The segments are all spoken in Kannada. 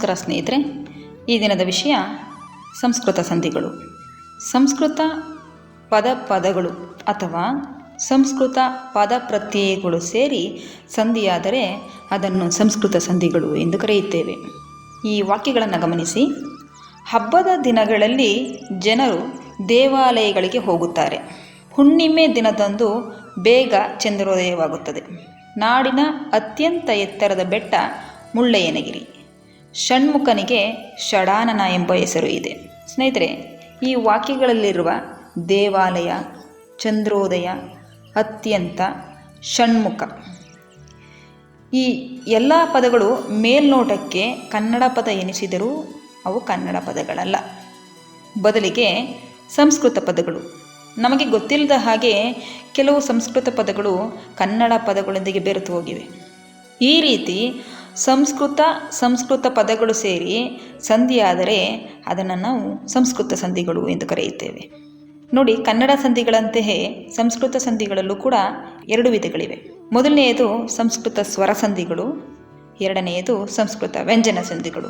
ನಮಸ್ಕಾರ ಸ್ನೇಹಿತರೆ, ಈ ದಿನದ ವಿಷಯ ಸಂಸ್ಕೃತ ಸಂಧಿಗಳು. ಸಂಸ್ಕೃತ ಪದ ಪದಗಳು ಅಥವಾ ಸಂಸ್ಕೃತ ಪದ ಪ್ರತ್ಯಯಗಳು ಸೇರಿ ಸಂಧಿಯಾದರೆ ಅದನ್ನು ಸಂಸ್ಕೃತ ಸಂಧಿಗಳು ಎಂದು ಕರೆಯುತ್ತೇವೆ. ಈ ವಾಕ್ಯಗಳನ್ನು ಗಮನಿಸಿ. ಹಬ್ಬದ ದಿನಗಳಲ್ಲಿ ಜನರು ದೇವಾಲಯಗಳಿಗೆ ಹೋಗುತ್ತಾರೆ. ಹುಣ್ಣಿಮೆ ದಿನದಂದು ಬೇಗ ಚಂದ್ರೋದಯವಾಗುತ್ತದೆ. ನಾಡಿನ ಅತ್ಯಂತ ಎತ್ತರದ ಬೆಟ್ಟ ಮುಳ್ಳಯ್ಯನಗಿರಿ. ಷಣ್ಮುಖನಿಗೆ ಷಡಾನನ ಎಂಬ ಹೆಸರು ಇದೆ. ಸ್ನೇಹಿತರೆ, ಈ ವಾಕ್ಯಗಳಲ್ಲಿರುವ ದೇವಾಲಯ, ಚಂದ್ರೋದಯ ಅತ್ಯಂತ ಷಣ್ಮುಖ. ಈ ಎಲ್ಲ ಪದಗಳು ಮೇಲ್ನೋಟಕ್ಕೆ ಕನ್ನಡ ಪದ ಎನಿಸಿದರೂ ಅವು ಕನ್ನಡ ಪದಗಳಲ್ಲ. ಬದಲಿಗೆ ಸಂಸ್ಕೃತ ಪದಗಳು. ನಮಗೆ ಗೊತ್ತಿಲ್ಲದ ಹಾಗೆ ಕೆಲವು ಸಂಸ್ಕೃತ ಪದಗಳು ಕನ್ನಡ ಪದಗಳೊಂದಿಗೆ ಬೆರೆತು ಹೋಗಿವೆ. ಈ ರೀತಿ ಸಂಸ್ಕೃತ ಸಂಸ್ಕೃತ ಪದಗಳು ಸೇರಿ ಸಂಧಿಯಾದರೆ ಅದನ್ನು ನಾವು ಸಂಸ್ಕೃತ ಸಂಧಿಗಳು ಎಂದು ಕರೆಯುತ್ತೇವೆ. ನೋಡಿ, ಕನ್ನಡ ಸಂಧಿಗಳಂತೆಯೇ ಸಂಸ್ಕೃತ ಸಂಧಿಗಳಲ್ಲೂ ಕೂಡ ಎರಡು ವಿಧಗಳಿವೆ. ಮೊದಲನೆಯದು ಸಂಸ್ಕೃತ ಸ್ವರ ಸಂಧಿಗಳು, ಎರಡನೆಯದು ಸಂಸ್ಕೃತ ವ್ಯಂಜನ ಸಂಧಿಗಳು.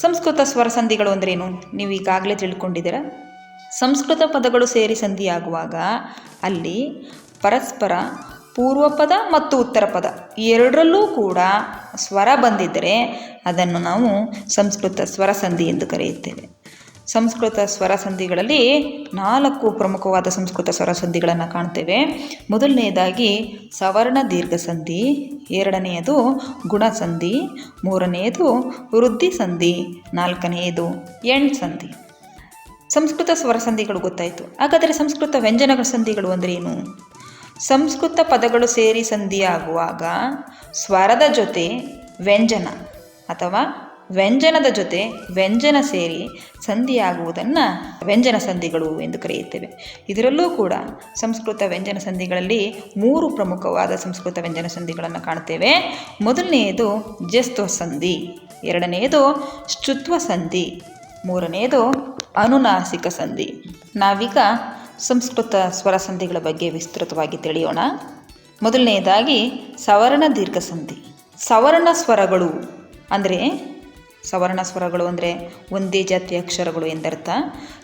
ಸಂಸ್ಕೃತ ಸ್ವರ ಸಂಧಿಗಳು ಅಂದ್ರೇನು? ನೀವು ಈಗಾಗಲೇ ತಿಳ್ಕೊಂಡಿದ್ದೀರ? ಸಂಸ್ಕೃತ ಪದಗಳು ಸೇರಿ ಸಂಧಿಯಾಗುವಾಗ ಅಲ್ಲಿ ಪರಸ್ಪರ ಪೂರ್ವ ಪದ ಮತ್ತು ಉತ್ತರ ಪದ. ಎರಡರಲ್ಲೂ ಕೂಡ ಸ್ವರ ಬಂದಿದ್ದರೆ ಅದನ್ನು ನಾವು ಸಂಸ್ಕೃತ ಸ್ವರ ಸಂಧಿ ಎಂದು ಕರೆಯುತ್ತೇವೆ. ಸಂಸ್ಕೃತ ಸ್ವರ ಸಂಧಿಗಳಲ್ಲಿ ನಾಲ್ಕು ಪ್ರಮುಖವಾದ ಸಂಸ್ಕೃತ ಸ್ವರ ಸಂಧಿಗಳನ್ನು ಕಾಣ್ತೇವೆ. ಮೊದಲನೆಯದಾಗಿ ಸವರ್ಣ ದೀರ್ಘ ಸಂಧಿ, ಎರಡನೆಯದು ಗುಣ ಸಂಧಿ, ಮೂರನೆಯದು ವೃದ್ಧಿ ಸಂಧಿ, ನಾಲ್ಕನೆಯದು ಎಣ್ ಸಂಧಿ. ಸಂಸ್ಕೃತ ಸ್ವರ ಸಂಧಿಗಳು ಗೊತ್ತಾಯಿತು. ಹಾಗಾದರೆ ಸಂಸ್ಕೃತ ವ್ಯಂಜನಗಳ ಸಂಧಿಗಳು ಅಂದರೆ ಏನು? ಸಂಸ್ಕೃತ ಪದಗಳು ಸೇರಿ ಸಂಧಿಯಾಗುವಾಗ ಸ್ವರದ ಜೊತೆ ವ್ಯಂಜನ ಅಥವಾ ವ್ಯಂಜನದ ಜೊತೆ ವ್ಯಂಜನ ಸೇರಿ ಸಂಧಿಯಾಗುವುದನ್ನು ವ್ಯಂಜನ ಸಂಧಿಗಳು ಎಂದು ಕರೆಯುತ್ತೇವೆ. ಇದರಲ್ಲೂ ಕೂಡ ಸಂಸ್ಕೃತ ವ್ಯಂಜನ ಸಂಧಿಗಳಲ್ಲಿ ಮೂರು ಪ್ರಮುಖವಾದ ಸಂಸ್ಕೃತ ವ್ಯಂಜನ ಸಂಧಿಗಳನ್ನು ಕಾಣ್ತೇವೆ. ಮೊದಲನೆಯದು ಜಸ್ತ್ವ ಸಂಧಿ, ಎರಡನೆಯದು ಶುತ್ವ ಸಂಧಿ, ಮೂರನೆಯದು ಅನುನಾಸಿಕ ಸಂಧಿ. ನಾವೀಗ ಸಂಸ್ಕೃತ ಸ್ವರ ಸಂಧಿಗಳ ಬಗ್ಗೆ ವಿಸ್ತೃತವಾಗಿ ತಿಳಿಯೋಣ. ಮೊದಲನೆಯದಾಗಿ ಸವರ್ಣ ದೀರ್ಘ ಸಂಧಿ. ಸವರ್ಣ ಸ್ವರಗಳು ಅಂದರೆ ಸವರ್ಣ ಸ್ವರಗಳು ಅಂದರೆ ಒಂದೇ ಜಾತಿಯ ಅಕ್ಷರಗಳು ಎಂದರ್ಥ.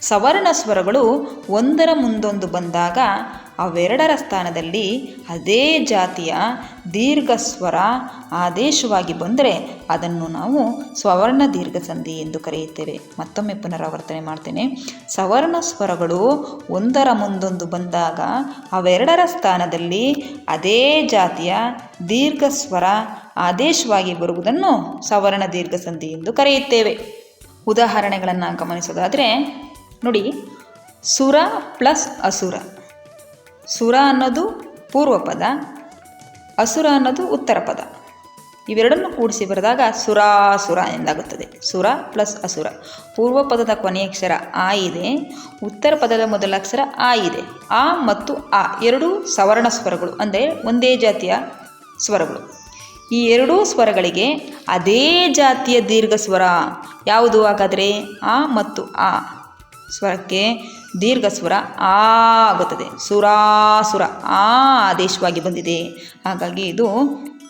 ಸವರ್ಣ ಸ್ವರಗಳು ಒಂದರ ಮುಂದೊಂದು ಬಂದಾಗ ಅವೆರಡರ ಸ್ಥಾನದಲ್ಲಿ ಅದೇ ಜಾತಿಯ ದೀರ್ಘ ಸ್ವರ ಆದೇಶವಾಗಿ ಬಂದರೆ ಅದನ್ನು ನಾವು ಸವರ್ಣ ದೀರ್ಘ ಸಂಧಿ ಎಂದು ಕರೆಯುತ್ತೇವೆ. ಮತ್ತೊಮ್ಮೆ ಪುನರಾವರ್ತನೆ ಮಾಡ್ತೇನೆ. ಸವರ್ಣ ಸ್ವರಗಳು ಒಂದರ ಮುಂದೊಂದು ಬಂದಾಗ ಅವೆರಡರ ಸ್ಥಾನದಲ್ಲಿ ಅದೇ ಜಾತಿಯ ದೀರ್ಘ ಸ್ವರ ಆದೇಶವಾಗಿ ಬರುವುದನ್ನು ಸವರ್ಣ ದೀರ್ಘ ಸಂಧಿ ಎಂದು ಕರೆಯುತ್ತೇವೆ. ಉದಾಹರಣೆಗಳನ್ನು ಗಮನಿಸೋದಾದರೆ ನೋಡಿ, ಸುರ ಪ್ಲಸ್ ಅಸುರ. ಸುರ ಅನ್ನೋದು ಪೂರ್ವ ಪದ ಅಸುರ ಅನ್ನೋದು ಉತ್ತರ ಪದ ಇವೆರಡನ್ನು ಕೂಡಿಸಿ ಬರೆದಾಗ ಸುರಾಸುರ ಎಂದಾಗುತ್ತದೆ. ಸುರ ಪ್ಲಸ್ ಅಸುರ. ಪೂರ್ವ ಪದದ ಕೊನೆಯಕ್ಷರ ಆ ಇದೆ ಉತ್ತರ ಪದದ ಮೊದಲ ಅಕ್ಷರ ಆ ಇದೆ. ಆ ಮತ್ತು ಆ ಎರಡೂ ಸವರ್ಣ ಸ್ವರಗಳು, ಅಂದರೆ ಒಂದೇ ಜಾತಿಯ ಸ್ವರಗಳು. ಈ ಎರಡೂ ಸ್ವರಗಳಿಗೆ ಅದೇ ಜಾತಿಯ ದೀರ್ಘ ಸ್ವರ. ಯಾವುದು ಹಾಗಾದರೆ ಆ ಮತ್ತು ಆ ಸ್ವರಕ್ಕೆ ದೀರ್ಘ ಸ್ವರ ಆ ಆಗುತ್ತದೆ. ಸುರಾಸುರ ಆ ಆದೇಶವಾಗಿ ಬಂದಿದೆ. ಹಾಗಾಗಿ ಇದು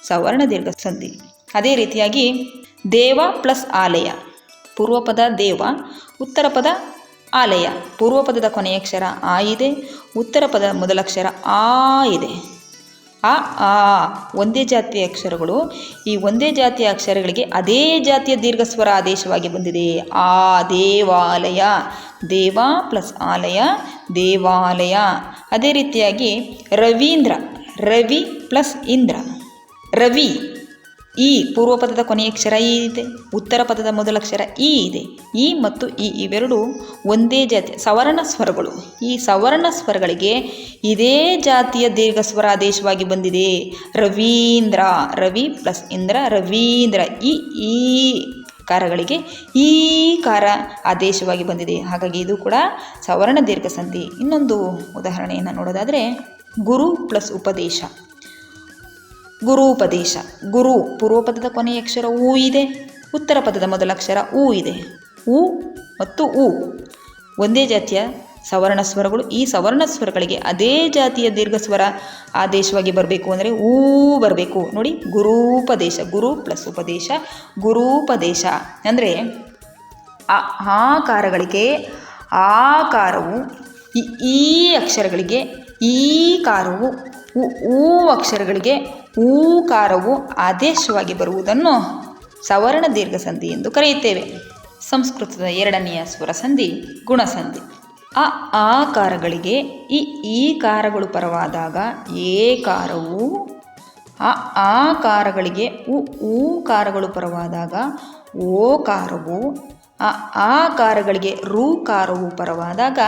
ಸವರ್ಣ ದೀರ್ಘ ಸಂಧಿ. ಅದೇ ರೀತಿಯಾಗಿ ದೇವ ಪ್ಲಸ್ ಆಲಯ. ಪೂರ್ವಪದ ದೇವ ಉತ್ತರ ಪದ ಆಲಯ. ಪೂರ್ವಪದದ ಕೊನೆಯ ಅಕ್ಷರ ಆ ಇದೆ ಉತ್ತರ ಪದ ಮೊದಲಕ್ಷರ ಆ ಇದೆ. ಆ ಆ, ಒಂದೇ ಜಾತಿಯ ಅಕ್ಷರಗಳು ಈ ಒಂದೇ ಜಾತಿಯ ಅಕ್ಷರಗಳಿಗೆ ಅದೇ ಜಾತಿಯ ದೀರ್ಘ ಸ್ವರ ಆದೇಶವಾಗಿ ಬಂದಿದೆ. ಆ ದೇವಾಲಯ. ದೇವ ಪ್ಲಸ್ ಆಲಯ, ದೇವಾಲಯ. ಅದೇ ರೀತಿಯಾಗಿ ರವೀಂದ್ರ, ರವಿ ಪ್ಲಸ್ ಇಂದ್ರ. ರವಿ, ಈ ಪೂರ್ವ ಪದದ ಕೊನೆಯಕ್ಷರ ಈ ಇದೆ, ಉತ್ತರ ಪದದ ಮೊದಲ ಅಕ್ಷರ ಈ ಇದೆ. ಈ ಮತ್ತು ಈ ಇವೆರಡು ಒಂದೇ ಜಾತಿ, ಸವರ್ಣ ಸ್ವರಗಳು. ಈ ಸವರ್ಣ ಸ್ವರಗಳಿಗೆ ಇದೇ ಜಾತಿಯ ದೀರ್ಘ ಸ್ವರ ಆದೇಶವಾಗಿ ಬಂದಿದೆ. ರವೀಂದ್ರ, ರವಿ ಪ್ಲಸ್ ಇಂದ್ರ, ರವೀಂದ್ರ, ಈ ಈ. ಕಾರಗಳಿಗೆ ಈ ಕಾರ ಆದೇಶವಾಗಿ ಬಂದಿದೆ. ಹಾಗಾಗಿ ಇದು ಕೂಡ ಸವರ್ಣ ದೀರ್ಘ ಸಂಧಿ ಇನ್ನೊಂದು ಉದಾಹರಣೆಯನ್ನು ನೋಡೋದಾದರೆ ಗುರು ಪ್ಲಸ್ ಉಪದೇಶ. ಗುರು ಉಪದೇಶ. ಗುರು ಪೂರ್ವ ಪದದ ಕೊನೆಯ ಅಕ್ಷರ ಊ ಇದೆ. ಉತ್ತರ ಪದದ ಮೊದಲ ಅಕ್ಷರ ಊ ಇದೆ. ಉ ಮತ್ತು ಉ ಒಂದೇ ಜಾತಿಯ ಸವರ್ಣ ಸ್ವರಗಳು ಈ ಸವರ್ಣ ಸ್ವರಗಳಿಗೆ ಅದೇ ಜಾತಿಯ ದೀರ್ಘ ಸ್ವರ ಆದೇಶವಾಗಿ ಬರಬೇಕು ಅಂದರೆ ಊ ಬರಬೇಕು. ನೋಡಿ, ಗುರೂಪದೇಶ, ಗುರು ಪ್ಲಸ್ ಉಪದೇಶ, ಗುರೂಪದೇಶ. ಅಂದರೆ ಆಕಾರಗಳಿಗೆ ಆಕಾರವು, ಈ ಅಕ್ಷರಗಳಿಗೆ ಈ ಕಾರವು ಊ ಅಕ್ಷರಗಳಿಗೆ ಊಕಾರವು ಆದೇಶವಾಗಿ ಬರುವುದನ್ನು ಸವರ್ಣ ದೀರ್ಘ ಸಂಧಿ ಎಂದು ಕರೆಯುತ್ತೇವೆ. ಸಂಸ್ಕೃತದ ಎರಡನೆಯ ಸ್ವರ ಸಂಧಿ ಗುಣಸಂಧಿ ಆ ಆಕಾರಗಳಿಗೆ ಇ ಈ ಕಾರಗಳು ಪರವಾದಾಗ ಏ ಏಕಾರವು ಆ ಆಕಾರಗಳಿಗೆ ಉ ಊಕಾರಗಳು ಪರವಾದಾಗ ಓ ಓಕಾರವು ಆ ಆಕಾರಗಳಿಗೆ ಕಾರವು ಪರವಾದಾಗ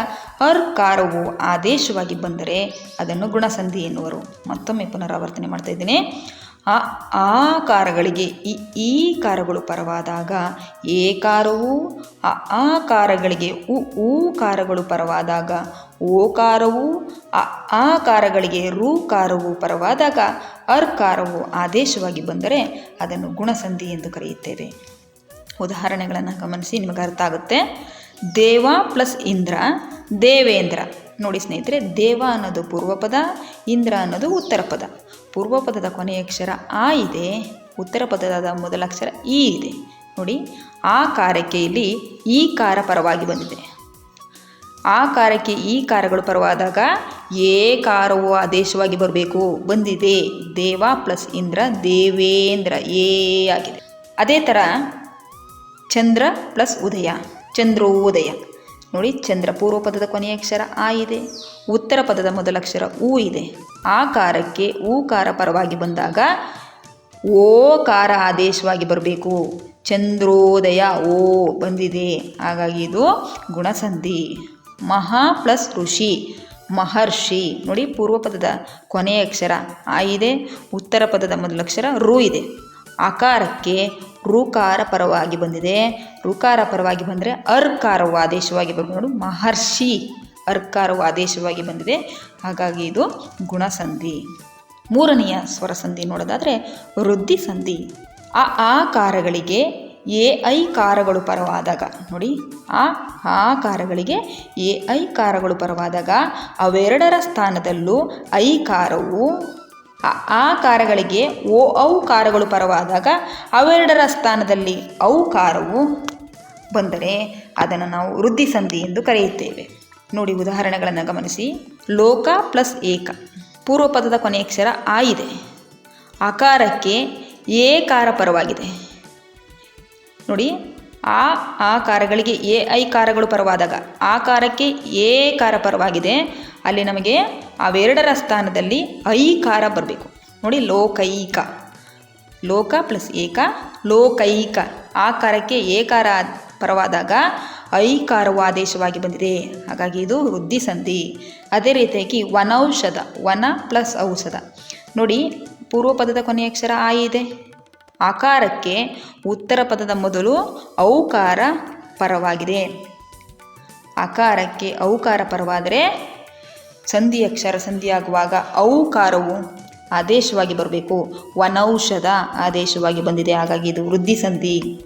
ಅರ್ ಕಾರವು ಆದೇಶವಾಗಿ ಬಂದರೆ ಅದನ್ನು ಗುಣಸಂಧಿ ಎನ್ನುವರು. ಮತ್ತೊಮ್ಮೆ ಪುನರಾವರ್ತನೆ ಮಾಡ್ತಾ ಇದ್ದೀನಿ. ಆ ಆಕಾರಗಳಿಗೆ ಈ ಈ ಕಾರಗಳು ಪರವಾದಾಗ ಏ ಕಾರವು ಆ ಆ ಕಾರಗಳಿಗೆ ಉ ಊಕಾರಗಳು ಪರವಾದಾಗ ಓಕಾರವು, ಆ ಆ ಆಕಾರಗಳಿಗೆ ಕಾರವು ಪರವಾದಾಗ ಅರ್ ಕಾರವು ಆದೇಶವಾಗಿ ಬಂದರೆ ಅದನ್ನು ಗುಣಸಂಧಿ ಎಂದು ಕರೆಯುತ್ತೇವೆ. ಉದಾಹರಣೆಗಳನ್ನು ಗಮನಿಸಿ ನಿಮಗೆ ಅರ್ಥ ಆಗುತ್ತೆ. ದೇವ ಪ್ಲಸ್ ಇಂದ್ರ, ದೇವೇಂದ್ರ. ನೋಡಿ ಸ್ನೇಹಿತರೆ, ದೇವ ಅನ್ನೋದು ಪೂರ್ವಪದ, ಇಂದ್ರ ಅನ್ನೋದು ಉತ್ತರ ಪದ ಪೂರ್ವಪದದ ಕೊನೆಯ ಅಕ್ಷರ ಆ ಇದೆ ಉತ್ತರ ಪದದ ಮೊದಲ ಅಕ್ಷರ ಈ ಇದೆ. ನೋಡಿ, ಆ ಕಾರಕ್ಕೆ ಇಲ್ಲಿ ಈ ಕಾರ ಪರವಾಗಿ ಬಂದಿದೆ. ಆ ಕಾರಕ್ಕೆ ಈ ಕಾರಗಳು ಪರವಾದಾಗ ಏ ಕಾರವು ಆದೇಶವಾಗಿ ಬರಬೇಕು. ಬಂದಿದೆ, ದೇವ ಪ್ಲಸ್ ಇಂದ್ರ, ದೇವೇಂದ್ರ, ಏ ಆಗಿದೆ. ಅದೇ ಥರ ಚಂದ್ರ ಪ್ಲಸ್ ಉದಯ ಚಂದ್ರೋದಯ ನೋಡಿ, ಚಂದ್ರ ಪೂರ್ವ ಪದದ ಕೊನೆಯ ಅಕ್ಷರ ಆ ಇದೆ, ಉತ್ತರ ಪದದ ಮೊದಲ ಅಕ್ಷರ ಊ ಇದೆ. ಆ ಕಾರಕ್ಕೆ ಊಕಾರ ಪರವಾಗಿ ಬಂದಾಗ ಓಕಾರ ಆದೇಶವಾಗಿ ಬರಬೇಕು. ಚಂದ್ರೋದಯ ಓ ಬಂದಿದೆ. ಹಾಗಾಗಿ ಇದು ಗುಣಸಂಧಿ. ಮಹಾ ಪ್ಲಸ್ ಋಷಿ, ಮಹರ್ಷಿ. ನೋಡಿ ಪೂರ್ವ ಪದದ ಕೊನೆಯ ಅಕ್ಷರ ಆ ಇದೆ, ಉತ್ತರ ಪದದ ಮೊದಲ ಅಕ್ಷರ ರು ಇದೆ. ಆಕಾರಕ್ಕೆ ಋಕಾರ ಪರವಾಗಿ ಬಂದಿದೆ. ಋಕಾರ ಪರವಾಗಿ ಬಂದರೆ ಅರ್ಕಾರವು ಆದೇಶವಾಗಿ ಬರ್ಬೋದು ನೋಡು. ಮಹರ್ಷಿ ಅರ್ಕಾರವು ಆದೇಶವಾಗಿ ಬಂದಿದೆ. ಹಾಗಾಗಿ ಇದು ಗುಣಸಂಧಿ. ಮೂರನೆಯ ಸ್ವರ ಸಂಧಿ ನೋಡೋದಾದರೆ ವೃದ್ಧಿ ಸಂಧಿ ಆ ಆಕಾರಗಳಿಗೆ ಎ ಐ ಕಾರಗಳು ಪರವಾದಾಗ ನೋಡಿ, ಆ ಕಾರಗಳಿಗೆ ಎ ಐ ಕಾರಗಳು ಪರವಾದಾಗ ಅವೆರಡರ ಸ್ಥಾನದಲ್ಲೂ ಐಕಾರವು ಆ ಕಾರಗಳಿಗೆ ಓ ಔಕಾರಗಳು ಪರವಾದಾಗ ಅವೆರಡರ ಸ್ಥಾನದಲ್ಲಿ ಔಕಾರವು ಬಂದರೆ ಅದನ್ನು ನಾವು ವೃದ್ಧಿ ಸಂಧಿ ಎಂದು ಕರೆಯುತ್ತೇವೆ. ನೋಡಿ ಉದಾಹರಣೆಗಳನ್ನು ಗಮನಿಸಿ. ಲೋಕ ಪ್ಲಸ್ ಏಕ. ಪೂರ್ವ ಪದದ ಕೊನೆಯ ಅಕ್ಷರ ಆ ಇದೆ. ಆಕಾರಕ್ಕೆ ಏಕಾರ ಪರವಾಗಿದೆ ನೋಡಿ ಆ ಆ ಕಾರಗಳಿಗೆ ಎ, ಐ ಕಾರಗಳು ಪರವಾದಾಗ, ಆ ಕಾರಕ್ಕೆ ಎ ಕಾರ ಪರವಾಗಿದೆ. ಅಲ್ಲಿ ನಮಗೆ ಅವೆರಡರ ಸ್ಥಾನದಲ್ಲಿ ಐ ಕಾರ ಬರಬೇಕು. ನೋಡಿ, ಲೋಕೈಕ. ಲೋಕ ಪ್ಲಸ್ ಏಕ, ಲೋಕೈಕ. ಆ ಆಕಾರಕ್ಕೆ ಏಕಾರ ಪರವಾದಾಗ ಐಕಾರವು ಆದೇಶವಾಗಿ ಬಂದಿದೆ. ಹಾಗಾಗಿ ಇದು ವೃದ್ಧಿ ಸಂಧಿ. ಅದೇ ರೀತಿಯಾಗಿ ವನೌಷಧ, ವನ ಪ್ಲಸ್ ಔಷಧ. ನೋಡಿ ಪೂರ್ವ ಪದದ ಕೊನೆಯ ಅಕ್ಷರ ಆ ಇದೆ. ಆಕಾರಕ್ಕೆ ಉತ್ತರ ಪದದ ಮೊದಲು ಔಕಾರ ಪರವಾಗಿದೆ. ಆಕಾರಕ್ಕೆ ಔಕಾರ ಪರವಾದರೆ ಸಂಧಿ ಅಕ್ಷರ ಸಂಧಿಯಾಗುವಾಗ ಔಕಾರವು ಆದೇಶವಾಗಿ ಬರಬೇಕು. ವನೌಷಧ ಆದೇಶವಾಗಿ ಬಂದಿದೆ. ಹಾಗಾಗಿ ಇದು ವೃದ್ಧಿ ಸಂಧಿ.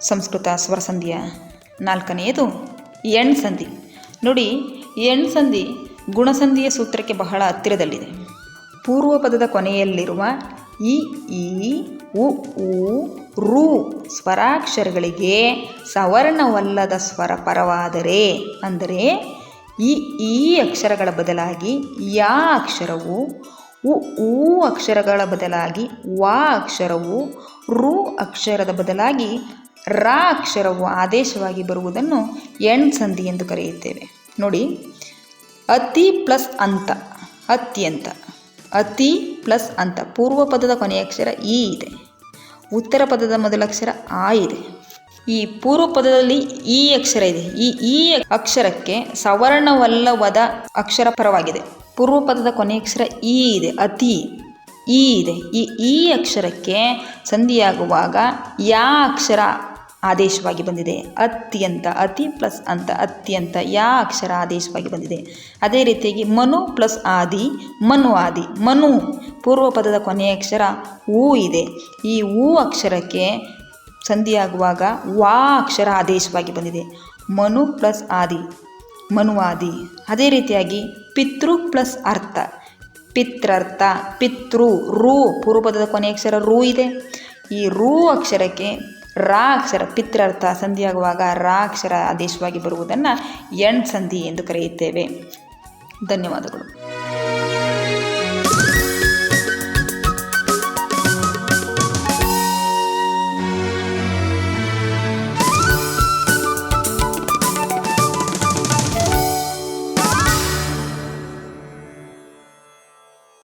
ಸಂಸ್ಕೃತ ಸ್ವರ ಸಂಧಿಯ ನಾಲ್ಕನೆಯದು ಎಣ್ ಸಂಧಿ. ನೋಡಿ, ಎಣ್ ಸಂಧಿ ಗುಣಸಂಧಿಯ ಸೂತ್ರಕ್ಕೆ ಬಹಳ ಹತ್ತಿರದಲ್ಲಿದೆ. ಪೂರ್ವ ಪದದ ಕೊನೆಯಲ್ಲಿರುವ ಇ ಈ ಉ ಉ, ರು ಸ್ವರಾಕ್ಷರಗಳಿಗೆ ಸವರ್ಣವಲ್ಲದ ಸ್ವರ ಪರವಾದರೆ ಅಂದರೆ ಈ ಈ ಅಕ್ಷರಗಳ ಬದಲಾಗಿ ಯಾ ಅಕ್ಷರವು, ಉ ಊ ಅಕ್ಷರಗಳ ಬದಲಾಗಿ ವಾ ಅಕ್ಷರವು, ರು ಅಕ್ಷರದ ಬದಲಾಗಿ ರ ಅಕ್ಷರವು ಆದೇಶವಾಗಿ ಬರುವುದನ್ನು ಎಣ್ ಸಂಧಿ ಎಂದು ಕರೆಯುತ್ತೇವೆ. ನೋಡಿ, ಅತಿ ಪ್ಲಸ್ ಅಂತ, ಅತ್ಯಂತ. ಅತಿ ಪ್ಲಸ್ ಅಂತ ಪೂರ್ವ ಪದದ ಕೊನೆಯ ಅಕ್ಷರ ಇ ಇದೆ. ಉತ್ತರ ಪದದ ಮೊದಲ ಅಕ್ಷರ ಆ ಇದೆ. ಈ ಪೂರ್ವ ಪದದಲ್ಲಿ ಈ ಅಕ್ಷರ ಇದೆ. ಈ ಈ ಅಕ್ಷರಕ್ಕೆ ಸವರ್ಣವಲ್ಲವದ ಅಕ್ಷರ ಪರವಾಗಿದೆ. ಪೂರ್ವ ಪದದ ಕೊನೆಯ ಅಕ್ಷರ ಈ ಇದೆ. ಅತಿ ಈ ಇದೆ. ಈ ಈ ಅಕ್ಷರಕ್ಕೆ ಸಂಧಿಯಾಗುವಾಗ ಯಾ ಅಕ್ಷರ ಆದೇಶವಾಗಿ ಬಂದಿದೆ. ಅತ್ಯಂತ, ಅತಿ ಪ್ಲಸ್ ಅಂತ, ಅತ್ಯಂತ, ಯಾ ಅಕ್ಷರ ಆದೇಶವಾಗಿ ಬಂದಿದೆ. ಅದೇ ರೀತಿಯಾಗಿ ಮನು ಪ್ಲಸ್ ಆದಿ, ಮನು ಆದಿ, ಮನು ಪೂರ್ವ ಪದದ ಕೊನೆಯ ಅಕ್ಷರ ಊ ಇದೆ. ಈ ಊ ಅಕ್ಷರಕ್ಕೆ ಸಂಧಿಯಾಗುವಾಗ ವಾ ಅಕ್ಷರ ಆದೇಶವಾಗಿ ಬಂದಿದೆ. ಮನು ಪ್ಲಸ್ ಆದಿ ಮನುವಾದಿ ಅದೇ ರೀತಿಯಾಗಿ ಪಿತೃ ಪ್ಲಸ್ ಅರ್ಥ. ಪಿತ್ರರ್ಥ, ಪಿತೃ, ರೂ ಪೂರ್ವಪದದ ಕೊನೆಯ ಅಕ್ಷರ ರೂ ಇದೆ. ಈ ರೂ ಅಕ್ಷರಕ್ಕೆ ರಾ ಅಕ್ಷರ ಪಿತ್ರರ್ಥ ಸಂಧಿಯಾಗುವಾಗ ರಾ ಅಕ್ಷರ ಆದೇಶವಾಗಿ ಬರುವುದನ್ನು ಎಣ್ ಸಂಧಿ ಎಂದು ಕರೆಯುತ್ತೇವೆ. ಧನ್ಯವಾದಗಳು.